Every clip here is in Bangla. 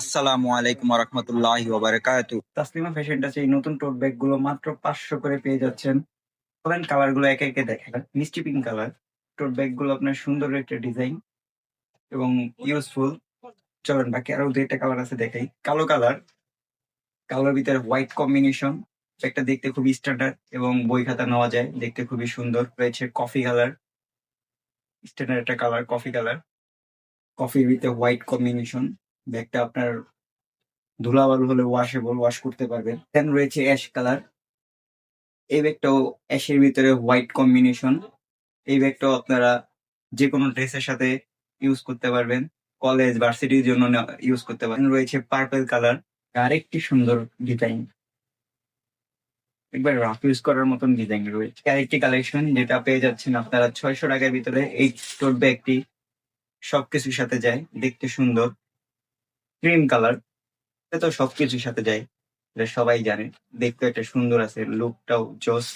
আসসালামু আলাইকুম রহমতুল্লাহ ওবারাকাতু তাসলিমা ফ্যাশন টাচে এই নতুন টোট ব্যাগগুলো মাত্র পাঁচশো করে পেয়ে যাচ্ছেন। বলেন কালারগুলো একে একে দেখেন। মিষ্টি পিঙ্ক কালার। টোট ব্যাগগুলো আপনার সুন্দর একটা ডিজাইন এবং ইউজফুল। চলেন বাকি আরও দুইটা কালার আছে দেখাই। কালো কালার। কালোর ভিতরে হোয়াইট কম্বিনেশন। একটা দেখতে খুবই স্ট্যান্ডার্ড এবং বই খাতা নেওয়া যায়। দেখতে খুবই সুন্দর। রয়েছে কফি কালার। স্ট্যান্ডার্ড একটা colour, coffee colour. Coffee with white combination. ব্যাগটা আপনার ধুলাবালু হলে ওয়াশেবল ওয়াশ করতে পারবেন। দেন রয়েছে অ্যাশ কালার এই ব্যাগটাও অ্যাশের ভিতরে হোয়াইট কম্বিনেশন এই ব্যাগটাও আপনারা যে কোনো ড্রেসের সাথে ইউজ করতে পারবেন। কলেজ ভার্সিটির জন্য ইউজ করতে পারবেন। রয়েছে পার্পল কালার আরেকটি সুন্দর ডিজাইন একবার রাফ ইউজ করার মতন ডিজাইন রয়েছে। আরেকটি কালেকশন যেটা পেয়ে যাচ্ছেন আপনারা ছয়শো টাকার ভিতরে। এই টোট ব্যাগটি সবকিছুর সাথে যায়। দেখতে সুন্দর। ক্রিম কালার এটা তো সবকিছুর সাথে যায়, এটা সবাই জানে। দেখতে একটা সুন্দর আছে লুকটাও জোস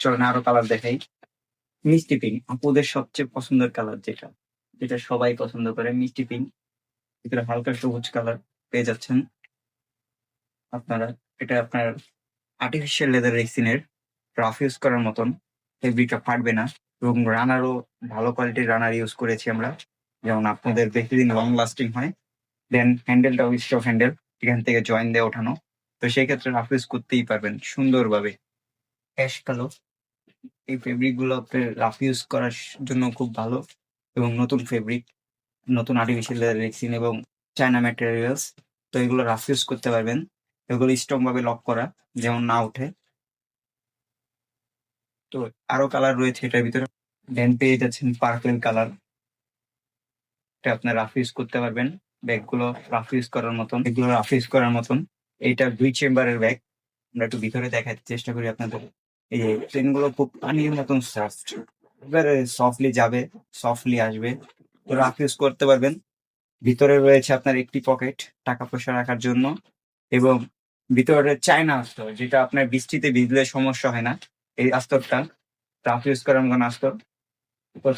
চলেন আরও কালার দেখাই। মিষ্টি পিঙ্ক আপুদের সবচেয়ে পছন্দের কালার যেটা যেটা সবাই পছন্দ করে মিষ্টি পিঙ্ক ভিতরে হালকা সবুজ কালার পেয়ে যাচ্ছেন। আপনারা, এটা আপনার আর্টিফিশিয়াল লেদার রেক্সিনের রাফ ইউজ করার মতন। ফেব্রিকটা ফাটবে না, এবং রানারও ভালো কোয়ালিটির রানার ইউজ করেছি আমরা। যেমন আপনাদের বেশি দিন লং লাস্টিং হয়। দেন হ্যান্ডেলটাও স্টক হ্যান্ডেল এখান থেকে জয়েন দিয়ে ওঠানো। তো সেই ক্ষেত্রে রাফ ইউজ করতেই পারবেন সুন্দরভাবে। অ্যাশ কালো এই ফেব্রিকগুলো আপনি রাফ ইউজ করার জন্য খুব ভালো এবং নতুন ফেব্রিক নতুন আর্টিফিশিয়াল রেক্সিন এবং চায়না ম্যাটেরিয়ালস তো এগুলো রাফ ইউজ করতে পারবেন। এগুলো স্ট্রং ভাবে লক করা, যেমন না ওঠে। তো আরও কালার রয়েছে এটার ভিতরে। দেন পেয়ে যাচ্ছেন পার্পল কালার এটা আপনার রাফ ইউজ করতে পারবেন। ব্যাগগুলো রাফ ইউজ করার মতন, এগুলো রাফ ইউজ করার মতন। এইটা দুই চেম্বারের ব্যাগ। আমরা একটু ভিতরে দেখাতে চেষ্টা করি আপনাদের। এই ট্রেনগুলো খুব পানির মতন সফট এবারে সফটলি যাবে সফটলি আসবে। তো রাফ ইউজ করতে পারবেন। ভিতরে রয়েছে আপনার একটি পকেট টাকা পয়সা রাখার জন্য এবং ভিতরে চায়না আস্তর, যেটা আপনার বৃষ্টিতে ভিজলে সমস্যা হয় না। এই আস্তরটা রাফ ইউজ করার মতন আস্তর।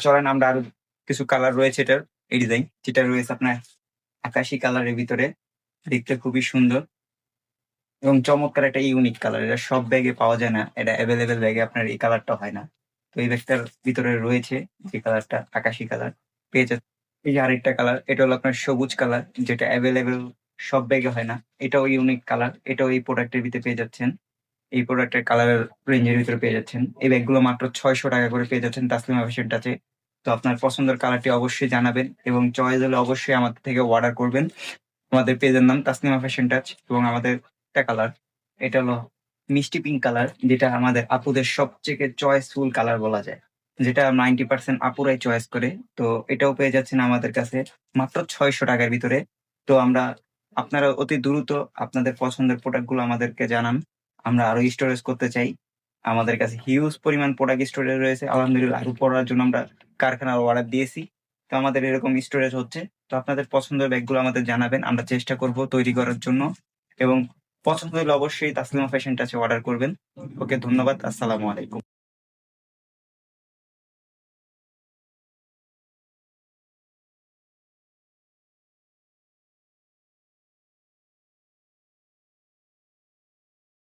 চলেন, আমরা আরও কিছু কালার রয়েছে এটার। এই ডিজাইন যেটা রয়েছে আপনার আকাশি কালারের ভিতরে দেখতে খুবই সুন্দর এবং চমৎকার একটা ইউনিক কালার। এটা সব ব্যাগে পাওয়া যায় না, এটা অ্যাভেলেবেল ব্যাগে আপনার এই কালারটা হয় না। তো এই ব্যাগটার ভিতরে রয়েছে যে কালারটা আকাশি কালার, পেয়ে এই যে আরেকটা কালার, এটা হলো আপনার সবুজ কালার, যেটা অ্যাভেলেবেল সব ব্যাগে হয় না। এটাও ইউনিক কালার, এটাও এই প্রোডাক্টের ভিতরে পেয়ে যাচ্ছেন। এই প্রোডাক্টের কালারের রেঞ্জের ভিতরে পেয়ে যাচ্ছেন। এই ব্যাগগুলো মাত্র ছয়শো টাকা করে পেয়ে যাচ্ছেন তাসলিমা ফ্যাশন টাচে তো আপনার পছন্দের কালারটি অবশ্যই জানাবেন এবং চয়েস হলে অবশ্যই আমাদের থেকে অর্ডার করবেন। আমাদের পেজের নাম তাসনিমা ফ্যাশন টাচ এবং আমাদের একটা কালার এটা হলো মিষ্টি পিঙ্ক কালার যেটা আমাদের আপুদের সবচেয়ে চয়েসফুল কালার বলা যায়। যেটা নাইনটি পার্সেন্ট আপুরাই চয়েস করে, তো এটাও পেয়ে যাচ্ছেন আমাদের কাছে মাত্র ছয়শো টাকার ভিতরে। তো আমরা, আপনারা অতি দ্রুত আপনাদের পছন্দের প্রোডাক্টগুলো আমাদেরকে জানান, আমরা আরও স্টোরেজ করতে চাই। আমাদের কাছে হিউজ পরিমাণ প্রোডাক্ট স্টোরেজ রয়েছে, আলহামদুলিল্লাহ, আরও পড়ার জন্য আমরা কারখানার অর্ডার দিয়েছি। তো আমাদের এরকম স্টোরেজ হচ্ছে। তো আপনাদের পছন্দের ব্যাগগুলো আমাদের জানাবেন। আমরা চেষ্টা করব তৈরি করার জন্য। এবং পছন্দ হলে অবশ্যই তাসলিমা ফ্যাশন টাচে অর্ডার করবেন। ওকে, ধন্যবাদ। আসসালামু আলাইকুম।